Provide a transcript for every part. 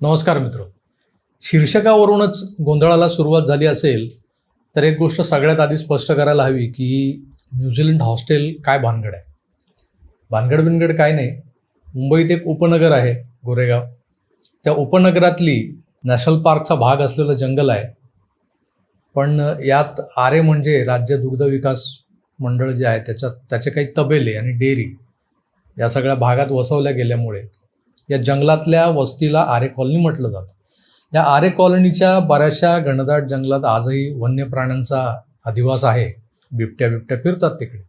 नमस्कार मित्र. शीर्षकावरूनच गोंधळाला सुरुवात झाली असेल तर एक गोष्ट सगळ्यात आधी स्पष्ट करायला हवी की न्यूझीलंड हॉस्टेल काय भानगड आहे? भानगड बिनगड काय नाही मुंबईत एक उपनगर आहे गोरेगाव. त्या उपनगरातली नॅशनल पार्कचा भाग असलेलं जंगल आहे. पण यात आरे म्हणजे राज्य दुग्ध विकास मंडळ जे आहे त्याच्यात त्याचे काही तबेले आणि डेअरी या सगळ्या भागात वसवल्या गेल्यामुळे या जंगलातल्या वस्तीला आरे कॉलनी म्हटलं जातं. या आरे कॉलनीच्या बऱ्याचशा घनदाट जंगलात आजही वन्य प्राण्यांचा अधिवास आहे. बिबट्या बिबट्या फिरतात तिकडे.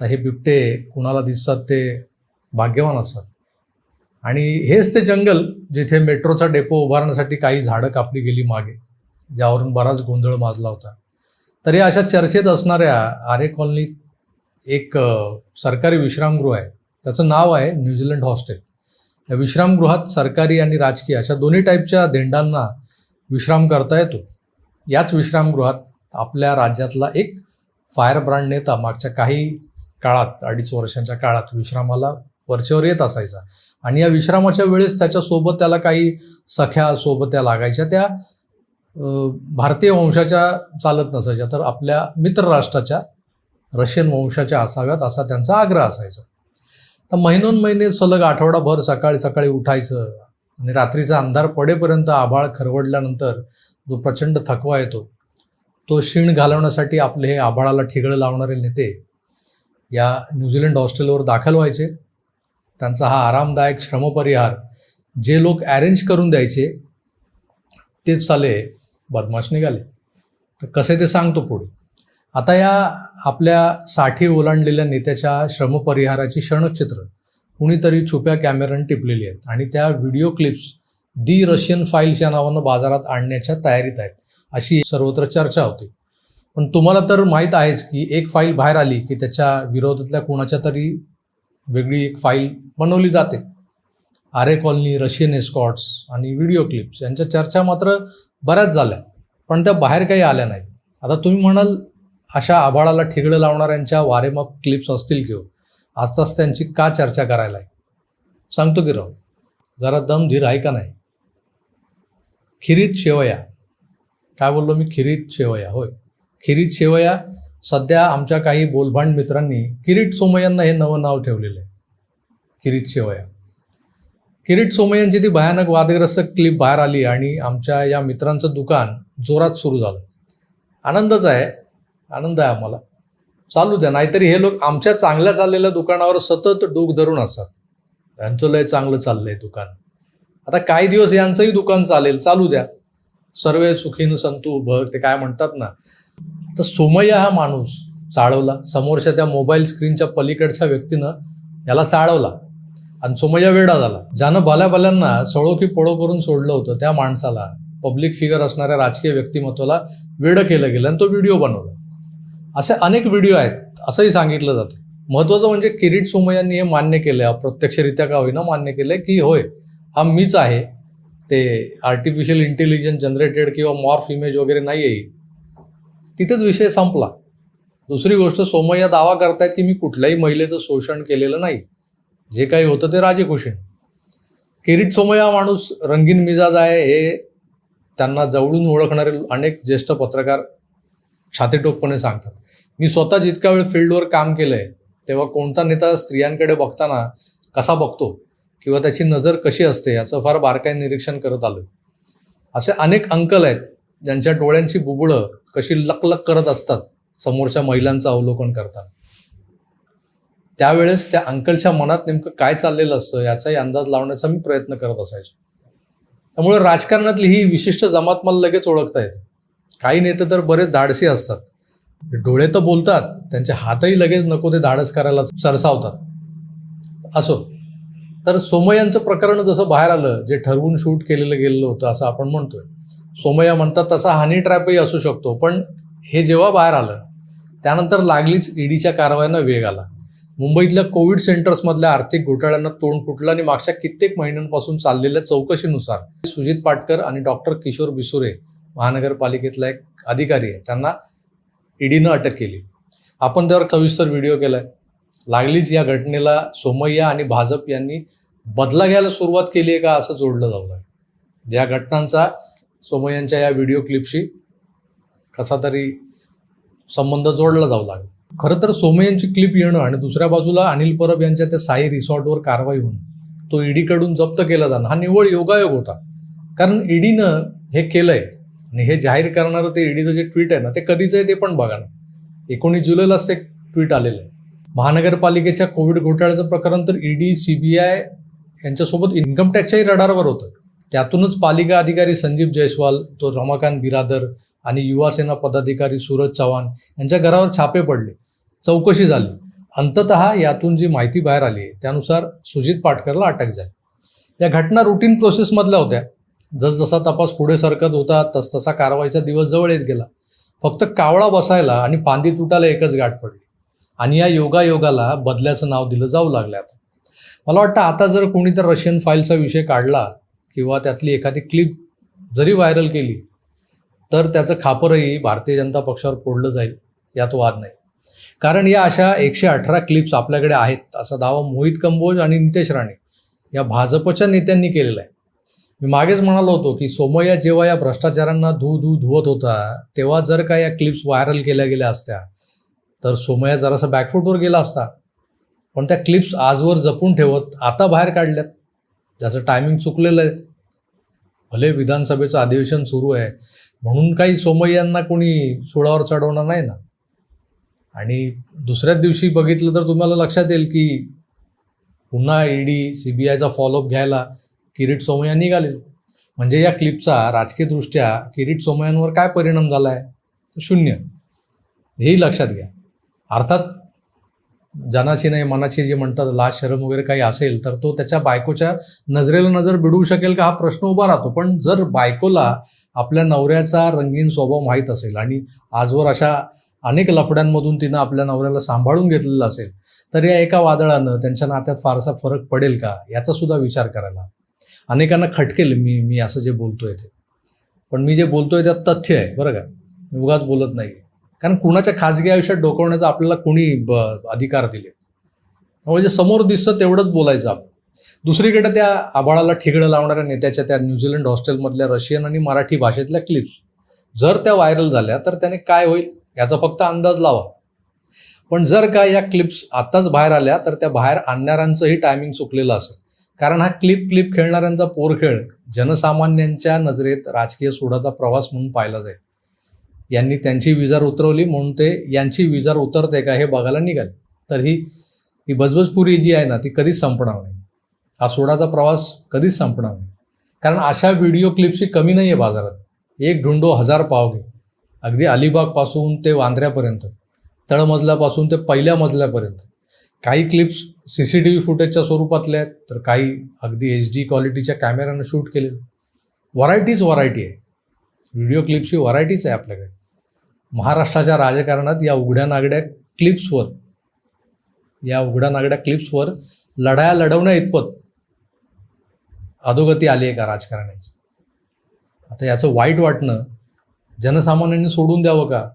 तर हे बिबटे कुणाला दिसतात ते भाग्यवान असतात. आणि हेच ते जंगल जिथे मेट्रोचा डेपो उभारण्यासाठी काही झाडं कापली गेली मागे ज्यावरून बराच गोंधळ माजला होता. तर या अशा चर्चेत असणाऱ्या आरे कॉलनीत एक सरकारी विश्रामगृह आहे. त्याचं नाव आहे न्यूझीलंड हॉस्टेल. या विश्रामगृहात सरकारी आणि राजकीय अशा दोन्ही टाईपच्या देंडांना विश्राम करता येतो. याच विश्रामगृहात आपल्या राज्यातला एक फायर ब्रँड नेता मागच्या काही काळात अडीच वर्षांच्या काळात विश्रामाला वरचेवर येत असायचा. आणि या विश्रामाच्या वेळेस त्याच्यासोबत त्याला काही सख्या सोबत त्या लागायच्या. त्या भारतीय वंशाच्या चालत नसायच्या. तर आपल्या मित्र राष्ट्राच्या रशियन वंशाच्या असाव्यात असा त्यांचा आग्रह असायचा. तर महिनोन महिने सलग आठवडाभर सकाळी सकाळी उठायचं आणि रात्रीचा अंधार पडेपर्यंत आभाळ खरवडल्यानंतर जो प्रचंड थकवा येतो तो क्षीण घालवण्यासाठी आपले हे आभाळाला ठिगळं लावणारे नेते या न्यूझीलंड हॉस्टेलवर दाखल व्हायचे. त्यांचा हा आरामदायक श्रमपरिहार जे लोक अरेंज करून द्यायचे तेच साले बदमाश निघाले. तर कसे ते सांगतो पुढे. आता या आपल्या साठी ओलांडलेल्या नेत्याच्या श्रमपरिहाराची क्षणचित्र कुणीतरी छुप्या कॅमेऱ्याने टिपलेली आहेत. आणि त्या video clips the Russian files या नावानं बाजारात आणण्याच्या तयारीत आहेत. अशी सर्वत्र चर्चा होती. पण तुम्हाला तर माहीत आहेच की एक फाईल बाहेर आली की त्याच्या विरोधातल्या कोणाच्या तरी वेगळी एक फाईल बनवली जाते. आरे कॉलनी रशियन एस्कॉट्स आणि व्हिडिओ क्लिप्स यांच्या चर्चा मात्र बऱ्याच झाल्या. पण त्या बाहेर काही आल्या नाहीत. आता तुम्ही म्हणाल अशा आभाळाला ठिगळं लावणाऱ्यांच्या वारेमाप क्लिप्स असतील किंवा आजताच त्यांची का चर्चा करायला आहे? सांगतो की राव जरा दम धीर आहे का नाही? खिरीत शेवया. काय बोललो मी? खिरीत शेवया. होय. खिरीत शेवया सध्या आमच्या काही बोलभांड मित्रांनी किरीट सोमय्यांना हे नवं नाव ठेवलेलं आहे. किरीट शेवया. किरीट सोमय्यांची ती भयानक वादग्रस्त क्लिप बाहेर आली आणि आमच्या या मित्रांचं दुकान जोरात सुरू झालं. आनंदच आहे. आनंद आहे आम्हाला. चालू द्या नाहीतरी हे लोक आमच्या चांगल्या चाललेल्या दुकानावर सतत डोक धरून असतात. यांचं लय चांगलं चाललंय दुकान. आता काही दिवस यांचंही दुकान चालेल चालू द्या. सर्वे सुखीन संतू भग ते काय म्हणतात ना. तर सोमय्या हा माणूस चाळवला. समोरच्या त्या मोबाईल स्क्रीनच्या पलीकडच्या व्यक्तीनं याला चाळवला. आणि सोमय्या वेडा झाला. ज्यानं भल्या भल्यांना सळो की पळो करून सोडलं होतं त्या माणसाला पब्लिक फिगर असणाऱ्या राजकीय व्यक्तिमत्वाला वेडं केलं गेलं आणि तो व्हिडिओ बनवला. असे अनेक व्हिडिओ आहेत असंही सांगितलं जातं. महत्त्वाचं म्हणजे किरीट सोमय्यांनी हे मान्य केलं अप्रत्यक्षरित्या का होईना मान्य केलंय की होय हा मीच आहे ते आर्टिफिशियल इंटेलिजन्स जनरेटेड किंवा मॉर्फ इमेज वगैरे नाही आहे तिथेच विषय संपला. दुसरी गोष्ट सोमय्या दावा करतायत की मी कुठल्याही महिलेचं शोषण केलेलं नाही. जे काही होतं ते राजेखुशीन किरीट सोमय्या हा माणूस रंगीन मिजाज आहे हे त्यांना जवळून ओळखणारे अनेक ज्येष्ठ पत्रकार छातीटोकपणे सांगतात. मी स्वतः जितका वेळ फील्डवर काम केलं आहे तेव्हा कोणता नेता स्त्रियांकडे बघताना कसा बघतो किंवा त्याची नजर कशी असते याचं फार बारकाई निरीक्षण करत आलो असे अनेक अंकल आहेत ज्यांच्या डोळ्यांची बुबुळं कशी लकलक करत असतात समोरच्या महिलांचं अवलोकन करतात त्यावेळेस त्या अंकलच्या मनात नेमकं काय चाललेलं असतं याचाही अंदाज लावण्याचा मी प्रयत्न करत असायचो. त्यामुळे राजकारणातली ही विशिष्ट जमात मला लगेच ओळखता येते. काही नेते तर बरेच धाडसी असतात. डोळे तर बोलतात त्यांचे हातही लगेच नको ते धाडस करायला सरसावतात. असो. तर सोमयांचं प्रकरण जसं बाहेर आलं जे ठरवून शूट केलेलं गेलेलं होतं असं आपण म्हणतोय. सोमय्या म्हणतात तसा हनी ट्रॅपही असू शकतो पण हे जेव्हा बाहेर आलं त्यानंतर लागलीच ईडीच्या कारवायांना वेग आला. मुंबईतल्या कोविड सेंटर्समधल्या आर्थिक घोटाळ्यांना तोंड फुटलं आणि मागच्या कित्येक महिन्यांपासून चाललेल्या चौकशीनुसार सुजित पाटकर आणि डॉक्टर किशोर बिसुरे महानगरपालिकेतला एक अधिकारी आहे. त्यांना ईडीनं अटक केली. आपण त्यावर सविस्तर व्हिडिओ केलाय लागलीच या घटनेला सोमय्या आणि भाजप यांनी बदला घ्यायला सुरुवात केली आहे का असं जोडलं जाऊ लागलं. या घटनांचा सोमय्यांच्या या व्हिडिओ क्लिपशी कसा तरी संबंध जोडला जाऊ लागला. खरं तर सोमय्यांची क्लिप येणं आणि दुसऱ्या बाजूला अनिल परब यांच्या त्या साई रिसॉर्टवर कारवाई होणं तो ईडीकडून जप्त केला जाणं हा निव्वळ योगायोग होता. कारण ईडीनं हे केलंय आणि हे जाहीर करणारं ते ईडीचं जे ट्विट आहे ना ते कधीचं आहे ते पण बघा ना. एकोणीस जुलैलाच ते ट्विट आलेलं आहे. महानगरपालिकेच्या कोविड घोटाळ्याचं प्रकरण तर ईडी आय यांच्यासोबत इन्कम टॅक्सच्याही रडारवर होतं. त्यातूनच पालिका अधिकारी संजीव जयस्वाल तो रमाकांत बिरादर आणि युवासेना पदाधिकारी सूरज चव्हाण यांच्या घरावर छापे पडले. चौकशी झाली. अंतत यातून जी माहिती बाहेर आली त्यानुसार सुजित पाटकरला अटक झाली. या घटना रुटीन प्रोसेसमधल्या होत्या. जसजसा तपास पुढे सरकत होता तसतसा कारवाईचा दिवस जवळ येत गेला. फक्त कावळा बसायला आणि फांदी तुटायला एकच गाठ पडली. आणि या योगायोगाला बदल्याचं नाव दिलं जाऊ लागलं आता. मला वाटतं आता जर कोणी तर रशियन फाईलचा विषय काढला किंवा त्यातली एखादी क्लिप जरी व्हायरल केली तर त्याचं खापरही भारतीय जनता पक्षावर फोडलं जाईल यात वाद नाही. कारण या अशा एकशे अठरा क्लिप्स आपल्याकडे आहेत असा दावा मोहित कंबोज आणि नितेश राणे या भाजपच्या नेत्यांनी केलेला आहे. मी मागेच म्हणालो होतो की सोमय्या जेव्हा या भ्रष्टाचारांना धू धू धुवत होता तेव्हा जर का या क्लिप्स व्हायरल केल्या गेल्या असत्या तर सोमय्या जरासा बॅकफूटवर गेला असता. पण त्या क्लिप्स आजवर जपून ठेवत आता बाहेर काढल्यात. ज्याचं टायमिंग चुकलेलं आहे. भले विधानसभेचं अधिवेशन सुरू आहे म्हणून काही सोमय्यांना कोणी सुळावर चढवणार नाही ना. आणि दुसऱ्याच दिवशी बघितलं तर तुम्हाला लक्षात येईल की पुन्हा ईडी सी बी आयचा फॉलोअप घ्यायला किरीट सोमय्या निघाले म्हणजे या क्लिपचा राजकीयदृष्ट्या किरीट सोमय्यांवर काय परिणाम झाला आहे शून्य. हेही लक्षात घ्या. अर्थात जनाची नाही मनाची जे म्हणतात लाज शरम वगैरे काही असेल तर तो त्याच्या बायकोच्या नजरेला नजर बिडवू शकेल का हा प्रश्न उभा राहतो. पण जर बायकोला आपल्या नवऱ्याचा रंगीन स्वभाव माहीत असेल आणि आजवर अशा अनेक लफड्यांमधून तिनं आपल्या नवऱ्याला सांभाळून घेतलेलं असेल तर या एका वादळानं त्यांच्या नात्यात फारसा फरक पडेल का? याचा सुद्धा विचार करायला अनेकांना खटकेल मी मी असं जे बोलतोय ते. पण मी जे बोलतोय त्यात तथ्य आहे बरं का? मी उगाच बोलत नाही कारण कुणाच्या खाजगी आयुष्यात डोकवण्याचा आपल्याला कोणी ब अधिकार दिले? त्यामुळे जे समोर दिसतं तेवढंच बोलायचं आपण. दुसरीकडे त्या आबाळाला ठिगडं लावणाऱ्या नेत्याच्या त्या न्यूझीलंड हॉस्टेलमधल्या रशियन आणि मराठी भाषेतल्या क्लिप्स जर त्या व्हायरल झाल्या तर त्याने काय होईल? याचा फक्त अंदाज लावा. पण जर का या क्लिप्स आत्ताच बाहेर आल्या तर त्या बाहेर आणणाऱ्यांचंही टायमिंग चुकलेलं असेल. कारण हा क्लिप क्लिप खेळणाऱ्यांचा पोरखेळ जनसामान्यांच्या नजरेत राजकीय सोडाचा प्रवास म्हणून पाहिला जाईल यांनी त्यांची विजार उतरवली म्हणून ते यांची विजार उतरते का हे बघायला निघाले. तर ही ही बजबजपुरी जी आहे ना ती कधीच संपणार नाही. हा सोडाचा प्रवास कधीच संपणार नाही. कारण अशा व्हिडिओ क्लिप्सची कमी नाही आहे बाजारात. एक ढुंडो हजार पावगे अगदी अलिबागपासून ते वांद्र्यापर्यंत तळमजल्यापासून ते पहिल्या मजल्यापर्यंत. काही clips C C T V फुटेजच्या स्वरूपातल्या आहेत तर काही अगदी एच डी क्वालिटीच्या कॅमेऱ्यानं शूट केलेलं. व्हरायटीज व्हरायटी आहे. व्हिडिओ क्लिप्सची व्हरायटीच आहे आपल्याकडे. महाराष्ट्राच्या राजकारणात या उघड्या नागड्या क्लिप्सवर या उघड्या नागड्या क्लिप्सवर लढाया लढवण्या इतपत अधोगती आली आहे का राजकारणाची? आता याचं वाईट वाटणं जनसामान्यांनी सोडून द्यावं का?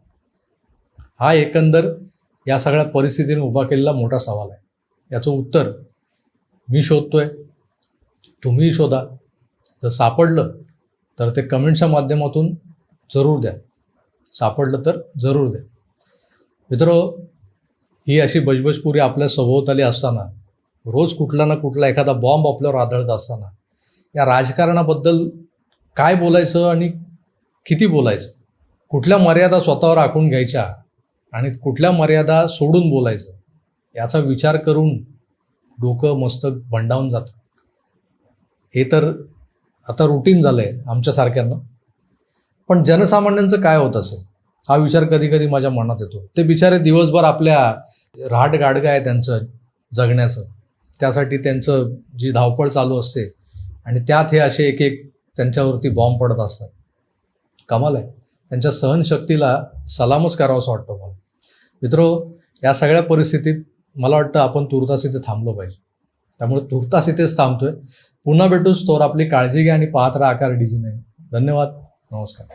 हा एकंदर या सगळ्या परिस्थितीने उभा केलेला मोठा सवाल आहे. याचं उत्तर मी शोधतोय. तुम्हीही शोधा. जर सापडलं तर ते कमेंटच्या माध्यमातून जरूर द्या. सापडलं तर जरूर द्या. मित्र ही अशी बजबजपुरी आपल्या सभोवताली असताना रोज कुठला ना कुठला एखादा बॉम्ब आपल्यावर आदळत असताना या राजकारणाबद्दल काय बोलायचं आणि किती बोलायचं? कुठल्या मर्यादा स्वतःवर आखून घ्यायच्या? आणि कुठल्या मर्यादा सोडून बोलायचं याचा विचार करून डोकं मस्तक बंडावून जातं. हे तर आता रुटीन झालं आहे आमच्यासारख्यांना पण जनसामान्यांचं काय होत असेल? हा विचार कधी कधी माझ्या मनात येतो. ते बिचारे दिवसभर आपल्या राहट गाडगं आहे त्यांचं जगण्याचं. त्यासाठी त्यांचं जी धावपळ चालू असते आणि त्यात हे असे एक एक त्यांच्यावरती बॉम्ब पडत असतात. कमाल आहे. त्यांच्या सहनशक्तीला सलामच करावंसं वाटतं मला. मित्रो या सगळ्या परिस्थितीत मला वाटतं आपण तुर्तास इथे थांबलो पाहिजे. त्यामुळे तुर्तास इथेच थांबतोय. पुन्हा भेटूच तोर आपली काळजी घ्या आणि पाहत राहा आकार डीजी नाही धन्यवाद. नमस्कार.